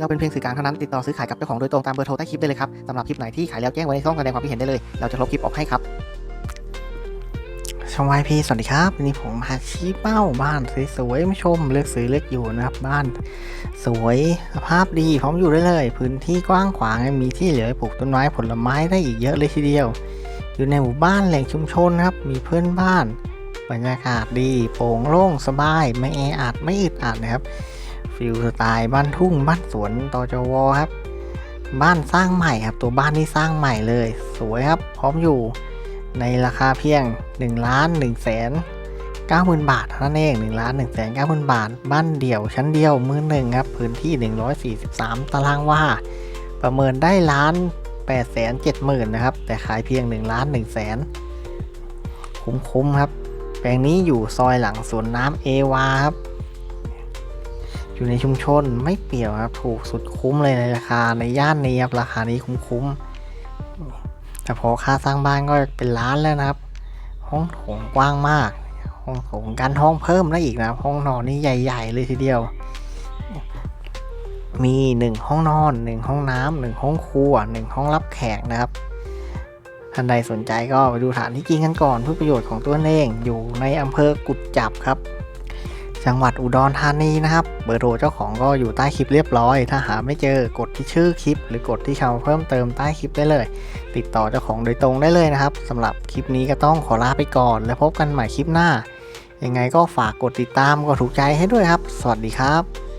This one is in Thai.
เราเป็นเพียงสื่อกลางเท่านั้นติดต่อซื้อขายกับเจ้าของโดยตรงตามเบอร์โทรใต้คลิปได้เลยครับสำหรับคลิปไหนที่ขายแล้วแจ้งไว้ในช่องแสดงความคิดเห็นได้เลยเราจะลบคลิปออกให้ครับชมวายพีสวัสดีครับวันนี้ผมมาชี้เป้าบ้านสวยๆมาชมเลือกซื้อเลือกอยู่นะครับ บ้านสวยสภาพดีพร้อมอยู่ได้เลย พื้นที่กว้างขวางมีที่เหลือปลูกต้นไม้ผลไม้ได้อีกเยอะเลยทีเดียว อยู่ในหมู่บ้านแหล่งชุมชนครับ มีเพื่อนบ้าน บรรยากาศดี โปร่งโล่งสบาย ไม่แออัดไม่อึดอัดนะครับ ฟิลสไตล์บ้านทุ่งบ้านสวนตจวครับ บ้านสร้างใหม่ครับ ตัวบ้านที่สร้างใหม่เลย สวยครับ พร้อมอยู่ในราคาเพียง1ล้าน1แสน90,000 บาทเท่านั้นเอง1ล้าน1แสน90,000 บาท บ้านเดี่ยวชั้นเดียวมือหนึ่งครับ พื้นที่ 143 ตารางวาประเมินได้ล้าน8แสน70,000นะครับ แต่ขายเพียง1ล้าน1แสนคุ้มๆครับ แปลงนี้อยู่ซอยหลังสวนน้ำเอวาครับ อยู่ในชุมชนไม่เปี่ยวครับ ถูกสุดคุ้มเลยในราคาในย่านนี้ครับราคานี้คุ้มๆแต่พอค่าสร้างบ้านก็เป็นล้านแล้วนะครับ ห้องโถงกว้างมาก ห้องโถงกันห้องเพิ่มได้วอีกนะห้องนอนนี่ใหญ่ ๆ เลยทีเดียว มีหนึ่งห้องนอนหนึ่งห้องน้ำหนึ่งห้องครัวหนึ่งห้องรับแขกนะครับท่านใดสนใจก็ไปดูฐานที่จริงกันก่อนเพื่อประโยชน์ของตัวเองอยู่ในอำเภอกุดจับครับ จังหวัดอุดรธานีนะครับ เบอร์โทรเจ้าของก็อยู่ใต้คลิปเรียบร้อย ถ้าหาไม่เจอกดที่ชื่อคลิป หรือกดที่ชาวเพิ่มเติมใต้คลิปได้เลย ติดต่อเจ้าของโดยตรงได้เลยนะครับสำหรับคลิปนี้ก็ต้องขอลาไปก่อน แล้วพบกันใหม่คลิปหน้า ยังไงก็ฝากกดติดตามกดถูกใจให้ด้วยครับ สวัสดีครับ